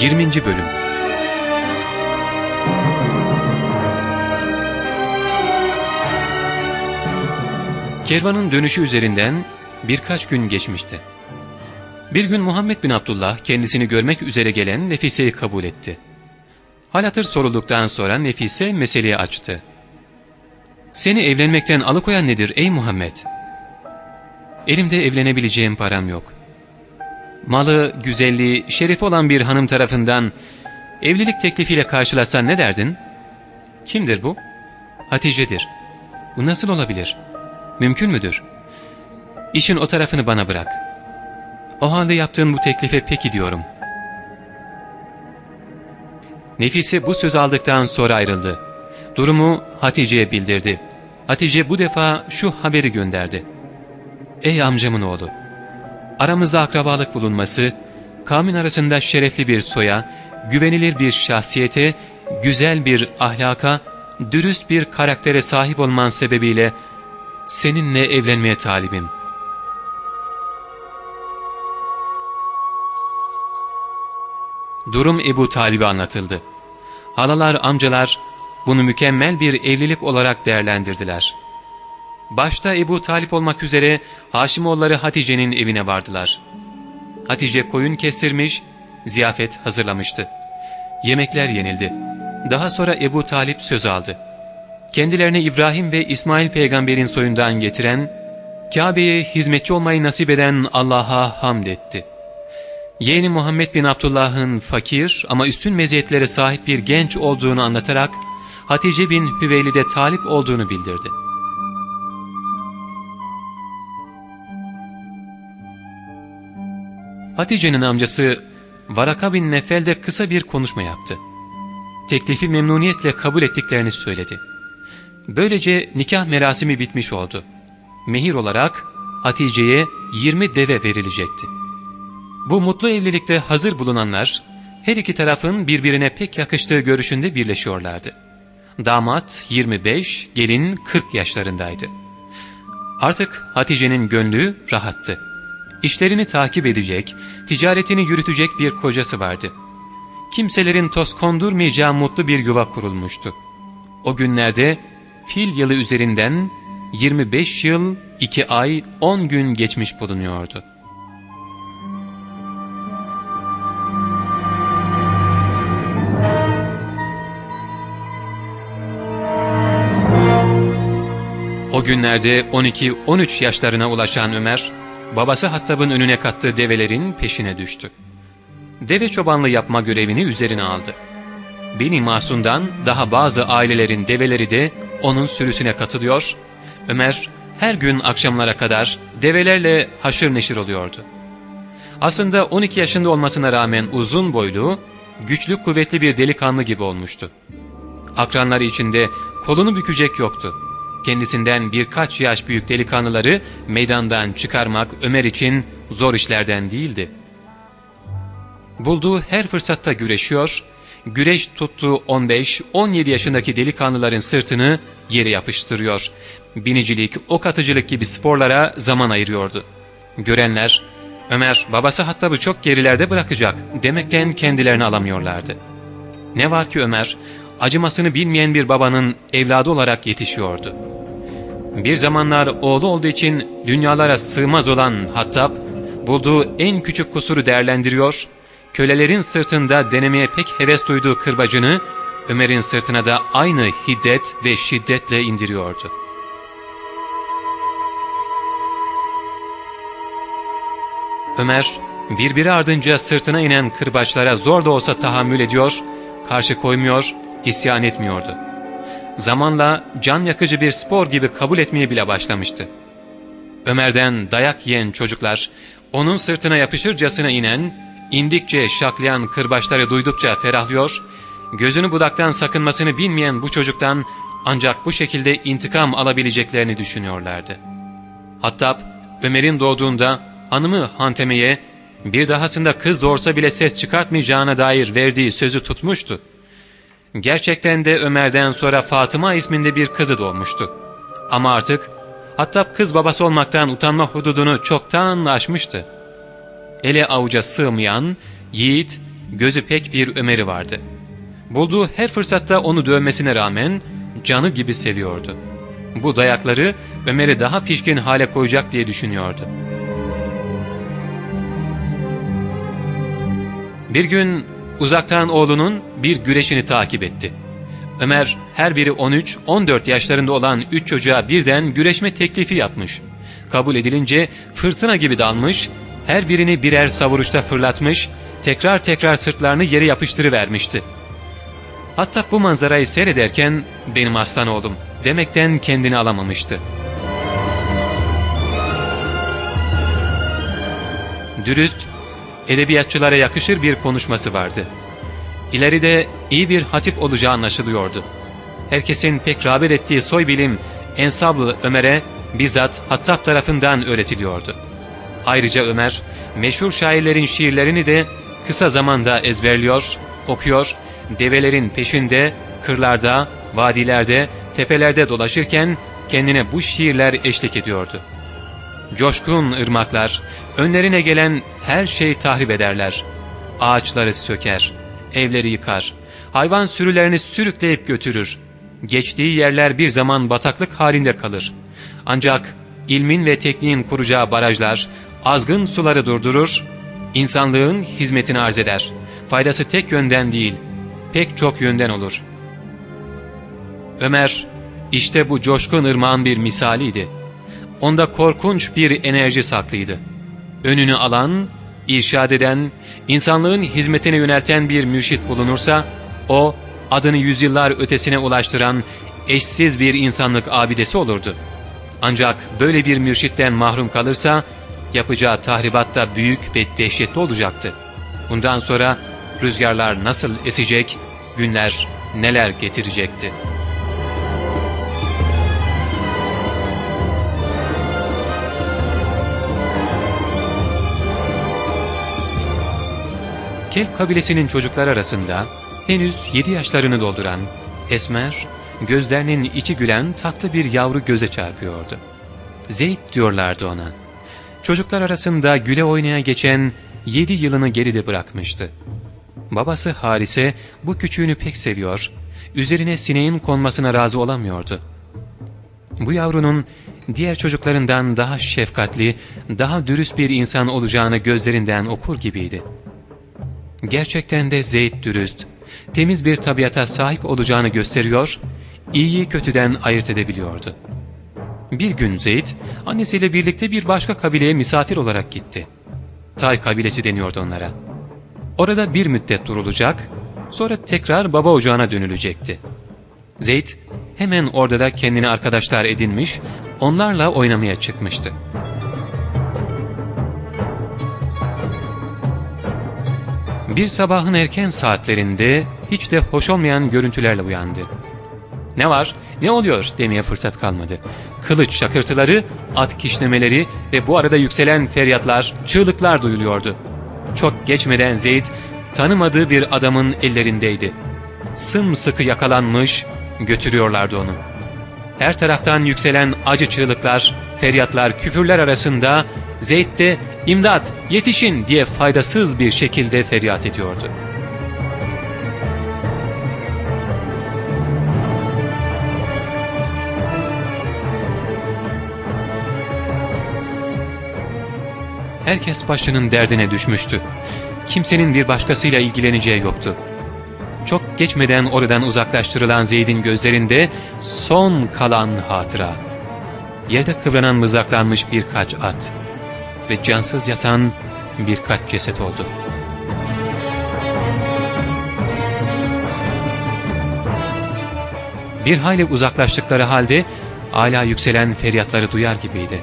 20. Bölüm Kervanın dönüşü üzerinden birkaç gün geçmişti. Bir gün Muhammed bin Abdullah kendisini görmek üzere gelen Nefise'yi kabul etti. Hal hatır sorulduktan sonra Nefise meseleyi açtı. ''Seni evlenmekten alıkoyan nedir ey Muhammed?'' ''Elimde evlenebileceğim param yok. Malı, güzelliği, şerefi olan bir hanım tarafından evlilik teklifiyle karşılaşsan ne derdin?'' ''Kimdir bu?'' ''Hatice'dir.'' ''Bu nasıl olabilir?'' Mümkün müdür? İşin o tarafını bana bırak. O halde yaptığın bu teklife peki diyorum. Nefise bu söz aldıktan sonra ayrıldı. Durumu Hatice'ye bildirdi. Hatice bu defa şu haberi gönderdi. Ey amcamın oğlu! Aramızda akrabalık bulunması, kavmin arasında şerefli bir soya, güvenilir bir şahsiyete, güzel bir ahlaka, dürüst bir karaktere sahip olman sebebiyle seninle evlenmeye talibim. Durum Ebu Talib'e anlatıldı. Halalar, amcalar bunu mükemmel bir evlilik olarak değerlendirdiler. Başta Ebu Talip olmak üzere Haşimoğulları Hatice'nin evine vardılar. Hatice koyun kestirmiş, ziyafet hazırlamıştı. Yemekler yenildi. Daha sonra Ebu Talip söz aldı kendilerine İbrahim ve İsmail peygamberin soyundan getiren, Kabe'ye hizmetçi olmayı nasip eden Allah'a hamd etti. Yeğeni Muhammed bin Abdullah'ın fakir ama üstün meziyetlere sahip bir genç olduğunu anlatarak Hatice bin Hüveyli'de talip olduğunu bildirdi. Hatice'nin amcası Varaka bin Nefel de kısa bir konuşma yaptı. Teklifi memnuniyetle kabul ettiklerini söyledi. Böylece nikah merasimi bitmiş oldu. Mehir olarak Hatice'ye 20 deve verilecekti. Bu mutlu evlilikte hazır bulunanlar her iki tarafın birbirine pek yakıştığı görüşünde birleşiyorlardı. Damat 25, gelin 40 yaşlarındaydı. Artık Hatice'nin gönlü rahattı. İşlerini takip edecek, ticaretini yürütecek bir kocası vardı. Kimselerin toz kondurmayacağı mutlu bir yuva kurulmuştu. O günlerde fil yılı üzerinden 25 yıl 2 ay 10 gün geçmiş bulunuyordu. O günlerde 12-13 yaşlarına ulaşan Ömer, babası Hattab'ın önüne kattığı develerin peşine düştü. Deve çobanlığı yapma görevini üzerine aldı. Beni Masun'dan daha bazı ailelerin develeri de onun sürüsüne katılıyor, Ömer her gün akşamlara kadar develerle haşır neşir oluyordu. Aslında 12 yaşında olmasına rağmen uzun boylu, güçlü kuvvetli bir delikanlı gibi olmuştu. Akranları içinde kolunu bükecek yoktu. Kendisinden birkaç yaş büyük delikanlıları meydandan çıkarmak Ömer için zor işlerden değildi. Bulduğu her fırsatta güreşiyor, güreş tuttuğu 15-17 yaşındaki delikanlıların sırtını yere yapıştırıyor. Binicilik, ok atıcılık gibi sporlara zaman ayırıyordu. Görenler, Ömer babası Hattab'ı çok gerilerde bırakacak demekten kendilerini alamıyorlardı. Ne var ki Ömer, acımasını bilmeyen bir babanın evladı olarak yetişiyordu. Bir zamanlar oğlu olduğu için dünyalara sığmaz olan Hattab, bulduğu en küçük kusuru değerlendiriyor kölelerin sırtında denemeye pek heves duyduğu kırbacını Ömer'in sırtına da aynı hiddet ve şiddetle indiriyordu. Ömer birbiri ardınca sırtına inen kırbaçlara zor da olsa tahammül ediyor, karşı koymuyor, isyan etmiyordu. Zamanla can yakıcı bir spor gibi kabul etmeye bile başlamıştı. Ömer'den dayak yiyen çocuklar, onun sırtına yapışırcasına inen, indikçe şaklayan kırbaçları duydukça ferahlıyor, gözünü budaktan sakınmasını bilmeyen bu çocuktan ancak bu şekilde intikam alabileceklerini düşünüyorlardı. Hatta Ömer'in doğduğunda hanımı Hanteme'ye bir dahasında kız doğursa bile ses çıkartmayacağına dair verdiği sözü tutmuştu. Gerçekten de Ömer'den sonra Fatıma isminde bir kızı doğmuştu. Ama artık Hattab kız babası olmaktan utanma hududunu çoktan aşmıştı ele avuca sığmayan, yiğit, gözü pek bir Ömer'i vardı. Bulduğu her fırsatta onu dövmesine rağmen canı gibi seviyordu. Bu dayakları Ömer'i daha pişkin hale koyacak diye düşünüyordu. Bir gün uzaktan oğlunun bir güreşini takip etti. Ömer her biri 13-14 yaşlarında olan üç çocuğa birden güreşme teklifi yapmış. Kabul edilince fırtına gibi dalmış, her birini birer savuruşta fırlatmış, tekrar tekrar sırtlarını yere yapıştırıvermişti. Hatta bu manzarayı seyrederken benim aslan oğlum demekten kendini alamamıştı. Dürüst, edebiyatçılara yakışır bir konuşması vardı. İleride iyi bir hatip olacağı anlaşılıyordu. Herkesin pek rağbet ettiği soy bilim Ensablı Ömer'e bizzat Hattab tarafından öğretiliyordu. Ayrıca Ömer, meşhur şairlerin şiirlerini de kısa zamanda ezberliyor, okuyor, develerin peşinde, kırlarda, vadilerde, tepelerde dolaşırken kendine bu şiirler eşlik ediyordu. Coşkun ırmaklar, önlerine gelen her şeyi tahrip ederler. Ağaçları söker, evleri yıkar, hayvan sürülerini sürükleyip götürür. Geçtiği yerler bir zaman bataklık halinde kalır. Ancak ilmin ve tekniğin kuracağı barajlar azgın suları durdurur, insanlığın hizmetini arz eder. Faydası tek yönden değil, pek çok yönden olur. Ömer, işte bu coşkun ırmağın bir misaliydi. Onda korkunç bir enerji saklıydı. Önünü alan, irşad eden, insanlığın hizmetine yönelten bir mürşit bulunursa, o adını yüzyıllar ötesine ulaştıran eşsiz bir insanlık abidesi olurdu. Ancak böyle bir mürşitten mahrum kalırsa, yapacağı tahribat da büyük ve dehşetli olacaktı. Bundan sonra rüzgarlar nasıl esecek, günler neler getirecekti. Kelp kabilesinin çocuklar arasında henüz 7 yaşlarını dolduran, esmer, gözlerinin içi gülen tatlı bir yavru göze çarpıyordu. Zeyd diyorlardı ona. Çocuklar arasında güle oynaya geçen 7 yılını geride bırakmıştı. Babası Harise bu küçüğünü pek seviyor, üzerine sineğin konmasına razı olamıyordu. Bu yavrunun diğer çocuklarından daha şefkatli, daha dürüst bir insan olacağını gözlerinden okur gibiydi. Gerçekten de Zeyd dürüst, temiz bir tabiata sahip olacağını gösteriyor, iyiyi kötüden ayırt edebiliyordu. Bir gün Zeyd, annesiyle birlikte bir başka kabileye misafir olarak gitti. Tay kabilesi deniyordu onlara. Orada bir müddet durulacak, sonra tekrar baba ocağına dönülecekti. Zeyd hemen orada da kendine arkadaşlar edinmiş, onlarla oynamaya çıkmıştı. Bir sabahın erken saatlerinde hiç de hoş olmayan görüntülerle uyandı. Ne var, ne oluyor demeye fırsat kalmadı. Kılıç şakırtıları, at kişnemeleri ve bu arada yükselen feryatlar, çığlıklar duyuluyordu. Çok geçmeden Zeyd tanımadığı bir adamın ellerindeydi. Sımsıkı yakalanmış, götürüyorlardı onu. Her taraftan yükselen acı çığlıklar, feryatlar, küfürler arasında Zeyd de imdat, yetişin diye faydasız bir şekilde feryat ediyordu. Herkes başının derdine düşmüştü. Kimsenin bir başkasıyla ilgileneceği yoktu. Çok geçmeden oradan uzaklaştırılan Zeyd'in gözlerinde son kalan hatıra. Yerde kıvranan mızraklanmış birkaç at ve cansız yatan birkaç ceset oldu. Bir hayli uzaklaştıkları halde hala yükselen feryatları duyar gibiydi.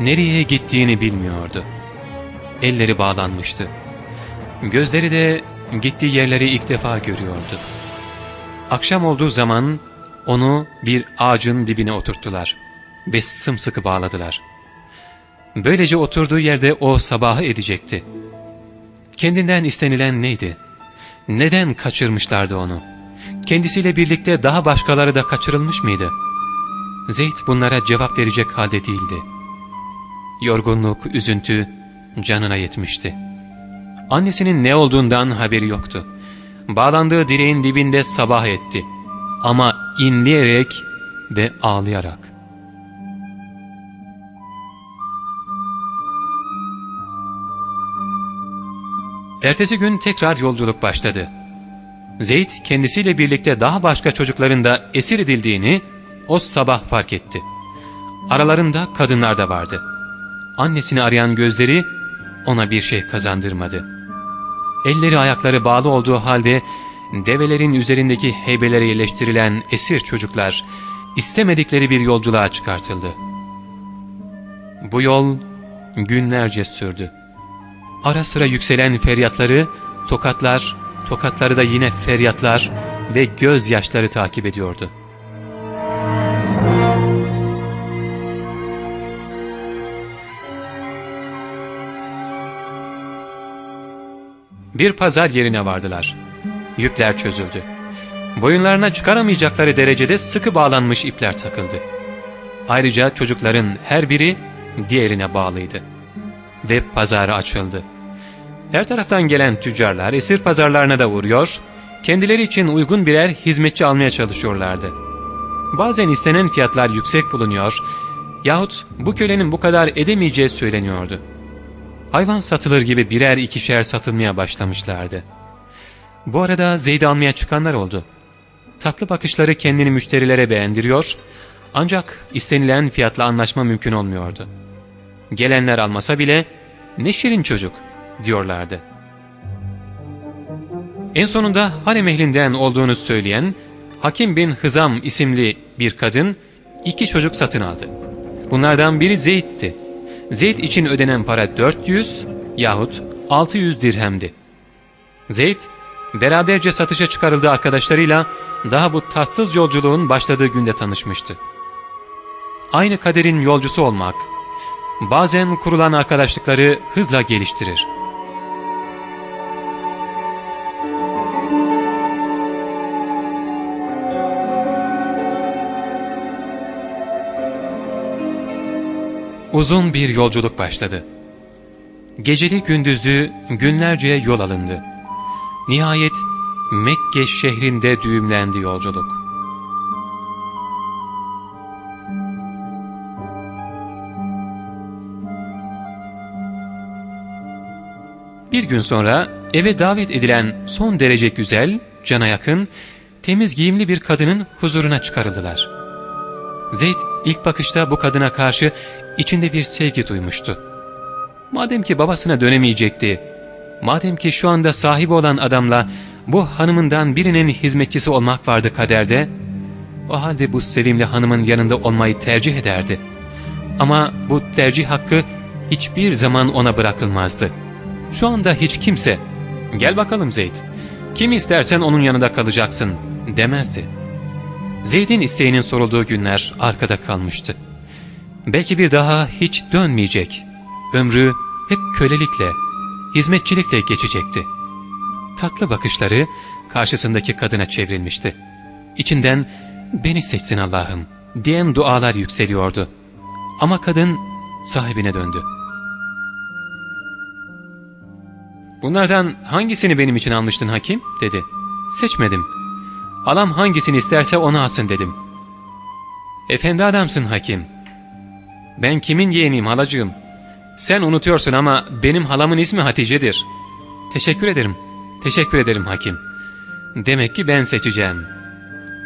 Nereye gittiğini bilmiyordu. Elleri bağlanmıştı. Gözleri de gittiği yerleri ilk defa görüyordu. Akşam olduğu zaman onu bir ağacın dibine oturttular ve sımsıkı bağladılar. Böylece oturduğu yerde o sabahı edecekti. Kendinden istenilen neydi? Neden kaçırmışlardı onu? Kendisiyle birlikte daha başkaları da kaçırılmış mıydı? Zeyd bunlara cevap verecek halde değildi. Yorgunluk, üzüntü canına yetmişti. Annesinin ne olduğundan haberi yoktu. Bağlandığı direğin dibinde sabah etti. Ama inleyerek ve ağlayarak. Ertesi gün tekrar yolculuk başladı. Zeyd kendisiyle birlikte daha başka çocukların da esir edildiğini o sabah fark etti. Aralarında kadınlar da vardı. Annesini arayan gözleri ona bir şey kazandırmadı. Elleri ayakları bağlı olduğu halde develerin üzerindeki heybelere yerleştirilen esir çocuklar istemedikleri bir yolculuğa çıkartıldı. Bu yol günlerce sürdü. Ara sıra yükselen feryatları, tokatlar, tokatları da yine feryatlar ve gözyaşları takip ediyordu. Bir pazar yerine vardılar. Yükler çözüldü. Boyunlarına çıkaramayacakları derecede sıkı bağlanmış ipler takıldı. Ayrıca çocukların her biri diğerine bağlıydı. Ve pazarı açıldı. Her taraftan gelen tüccarlar esir pazarlarına da uğruyor, kendileri için uygun birer hizmetçi almaya çalışıyorlardı. Bazen istenen fiyatlar yüksek bulunuyor yahut bu kölenin bu kadar edemeyeceği söyleniyordu. Hayvan satılır gibi birer ikişer satılmaya başlamışlardı. Bu arada Zeyd'i almaya çıkanlar oldu. Tatlı bakışları kendini müşterilere beğendiriyor ancak istenilen fiyatla anlaşma mümkün olmuyordu. Gelenler almasa bile ne şirin çocuk diyorlardı. En sonunda harem ehlinden olduğunu söyleyen Hakim bin Hızam isimli bir kadın iki çocuk satın aldı. Bunlardan biri Zeyd'ti. Zeyd için ödenen para 400 yahut 600 dirhemdi. Zeyd, beraberce satışa çıkarıldığı arkadaşlarıyla daha bu tatsız yolculuğun başladığı günde tanışmıştı. Aynı kaderin yolcusu olmak, bazen kurulan arkadaşlıkları hızla geliştirir. Uzun bir yolculuk başladı. Geceli gündüzlü günlerce yol alındı. Nihayet Mekke şehrinde düğümlendi yolculuk. Gün sonra eve davet edilen son derece güzel, cana yakın, temiz giyimli bir kadının huzuruna çıkarıldılar. Zeyd ilk bakışta bu kadına karşı içinde bir sevgi duymuştu. Madem ki babasına dönemeyecekti, madem ki şu anda sahibi olan adamla bu hanımından birinin hizmetçisi olmak vardı kaderde, o halde bu sevimli hanımın yanında olmayı tercih ederdi. Ama bu tercih hakkı hiçbir zaman ona bırakılmazdı. Şu anda hiç kimse, gel bakalım Zeyd, kim istersen onun yanında kalacaksın demezdi. Zeyd'in isteğinin sorulduğu günler arkada kalmıştı. Belki bir daha hiç dönmeyecek. Ömrü hep kölelikle, hizmetçilikle geçecekti. Tatlı bakışları karşısındaki kadına çevrilmişti. İçinden beni seçsin Allah'ım diyen dualar yükseliyordu. Ama kadın sahibine döndü. Bunlardan hangisini benim için almıştın hakim? dedi. Seçmedim. Alam hangisini isterse onu alsın dedim. Efendi adamsın hakim. Ben kimin yeğeniyim halacığım? Sen unutuyorsun ama benim halamın ismi Hatice'dir. Teşekkür ederim. Teşekkür ederim hakim. Demek ki ben seçeceğim.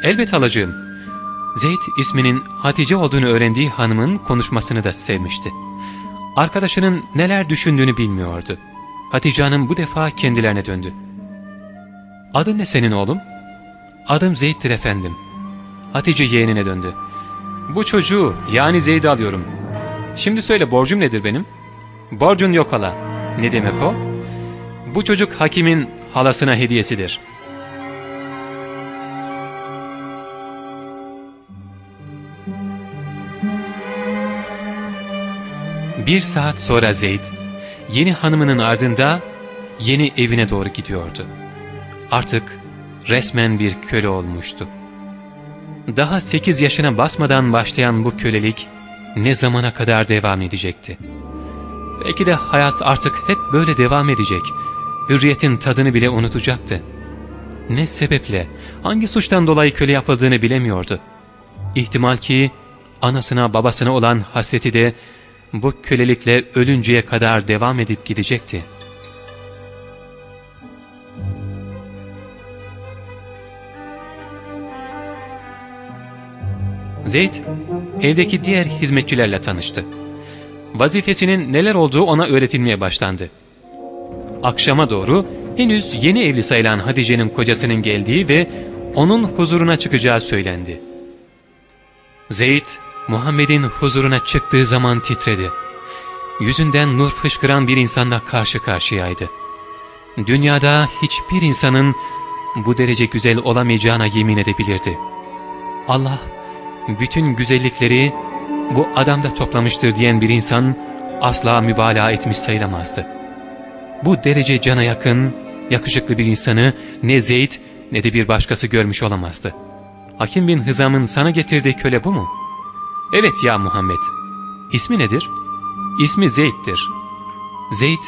Elbet halacığım. Zeyd isminin Hatice olduğunu öğrendiği hanımın konuşmasını da sevmişti. Arkadaşının neler düşündüğünü bilmiyordu. Hatice Hanım bu defa kendilerine döndü. Adın ne senin oğlum? Adım Zeyd'dir efendim. Hatice yeğenine döndü. Bu çocuğu yani Zeyd'i alıyorum. Şimdi söyle borcum nedir benim? Borcun yok hala. Ne demek o? Bu çocuk hakimin halasına hediyesidir. Bir saat sonra Zeyd, yeni hanımının ardında yeni evine doğru gidiyordu. Artık resmen bir köle olmuştu. Daha sekiz yaşına basmadan başlayan bu kölelik ne zamana kadar devam edecekti? Belki de hayat artık hep böyle devam edecek hürriyetin tadını bile unutacaktı. Ne sebeple, hangi suçtan dolayı köle yapıldığını bilemiyordu. İhtimal ki anasına babasına olan hasreti de bu kölelikle ölünceye kadar devam edip gidecekti. Zeyd, evdeki diğer hizmetçilerle tanıştı. Vazifesinin neler olduğu ona öğretilmeye başlandı. Akşama doğru henüz yeni evli sayılan Hatice'nin kocasının geldiği ve onun huzuruna çıkacağı söylendi. Zeyd, Muhammed'in huzuruna çıktığı zaman titredi. Yüzünden nur fışkıran bir insanla karşı karşıyaydı. Dünyada hiçbir insanın bu derece güzel olamayacağına yemin edebilirdi. Allah bütün güzellikleri bu adamda toplamıştır diyen bir insan asla mübalağa etmiş sayılamazdı. Bu derece cana yakın, yakışıklı bir insanı ne Zeyd ne de bir başkası görmüş olamazdı. Hakim bin Hızam'ın sana getirdiği köle bu mu? Evet ya Muhammed. İsmi nedir? İsmi Zeyd'dir. Zeyd,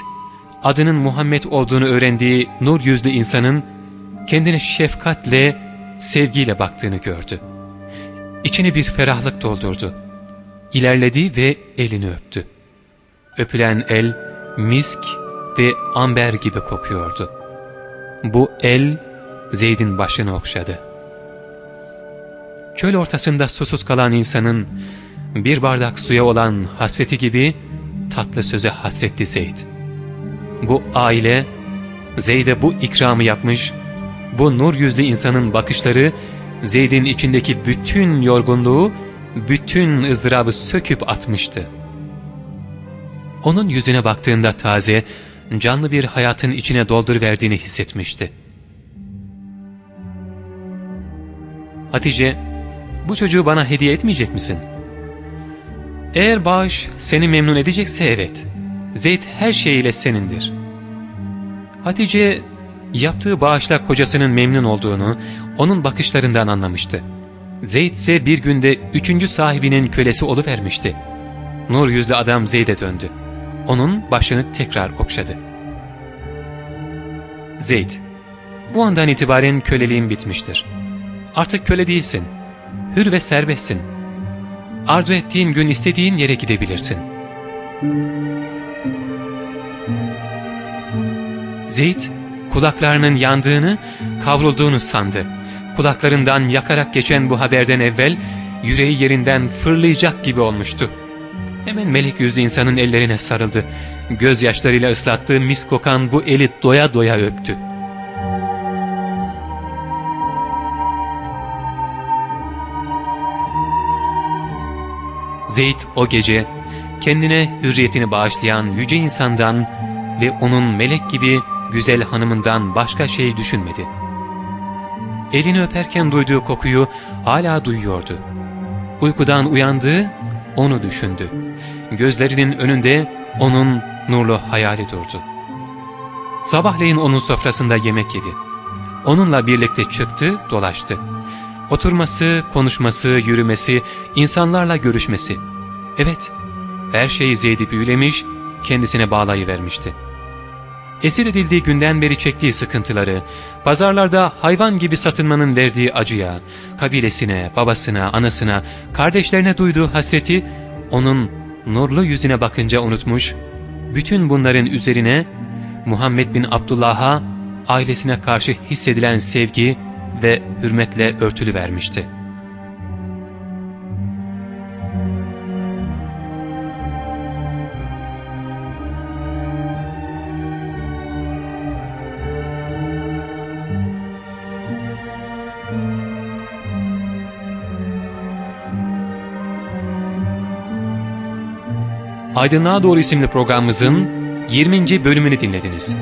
adının Muhammed olduğunu öğrendiği nur yüzlü insanın kendine şefkatle, sevgiyle baktığını gördü. İçini bir ferahlık doldurdu. İlerledi ve elini öptü. Öpülen el misk ve amber gibi kokuyordu. Bu el Zeyd'in başını okşadı. Çöl ortasında susuz kalan insanın bir bardak suya olan hasreti gibi tatlı söze hasretti Zeyd. Bu aile Zeyd'e bu ikramı yapmış, bu nur yüzlü insanın bakışları Zeyd'in içindeki bütün yorgunluğu, bütün ızdırabı söküp atmıştı. Onun yüzüne baktığında taze, canlı bir hayatın içine dolduruverdiğini hissetmişti. Hatice, bu çocuğu bana hediye etmeyecek misin? Eğer bağış seni memnun edecekse evet. Zeyd her şeyiyle senindir. Hatice yaptığı bağışla kocasının memnun olduğunu onun bakışlarından anlamıştı. Zeyd ise bir günde üçüncü sahibinin kölesi oluvermişti. Nur yüzlü adam Zeyd'e döndü. Onun başını tekrar okşadı. Zeyd, bu andan itibaren köleliğin bitmiştir. Artık köle değilsin. Hür ve serbestsin. Arzu ettiğin gün istediğin yere gidebilirsin. Zeyd kulaklarının yandığını, kavrulduğunu sandı. Kulaklarından yakarak geçen bu haberden evvel yüreği yerinden fırlayacak gibi olmuştu. Hemen melek yüzlü insanın ellerine sarıldı. Gözyaşlarıyla ıslattığı mis kokan bu eli doya doya öptü. Zeyd o gece kendine hürriyetini bağışlayan yüce insandan ve onun melek gibi güzel hanımından başka şey düşünmedi. Elini öperken duyduğu kokuyu hala duyuyordu. Uykudan uyandığı onu düşündü. Gözlerinin önünde onun nurlu hayali durdu. Sabahleyin onun sofrasında yemek yedi. Onunla birlikte çıktı, dolaştı. Oturması, konuşması, yürümesi, insanlarla görüşmesi. Evet, her şeyi Zeyd'i büyülemiş, kendisine bağlayıvermişti. Esir edildiği günden beri çektiği sıkıntıları, pazarlarda hayvan gibi satılmanın verdiği acıya, kabilesine, babasına, anasına, kardeşlerine duyduğu hasreti, onun nurlu yüzüne bakınca unutmuş, bütün bunların üzerine Muhammed bin Abdullah'a ailesine karşı hissedilen sevgi ve hürmetle örtülü vermişti. Aydınlığa Doğru isimli programımızın 20. bölümünü dinlediniz.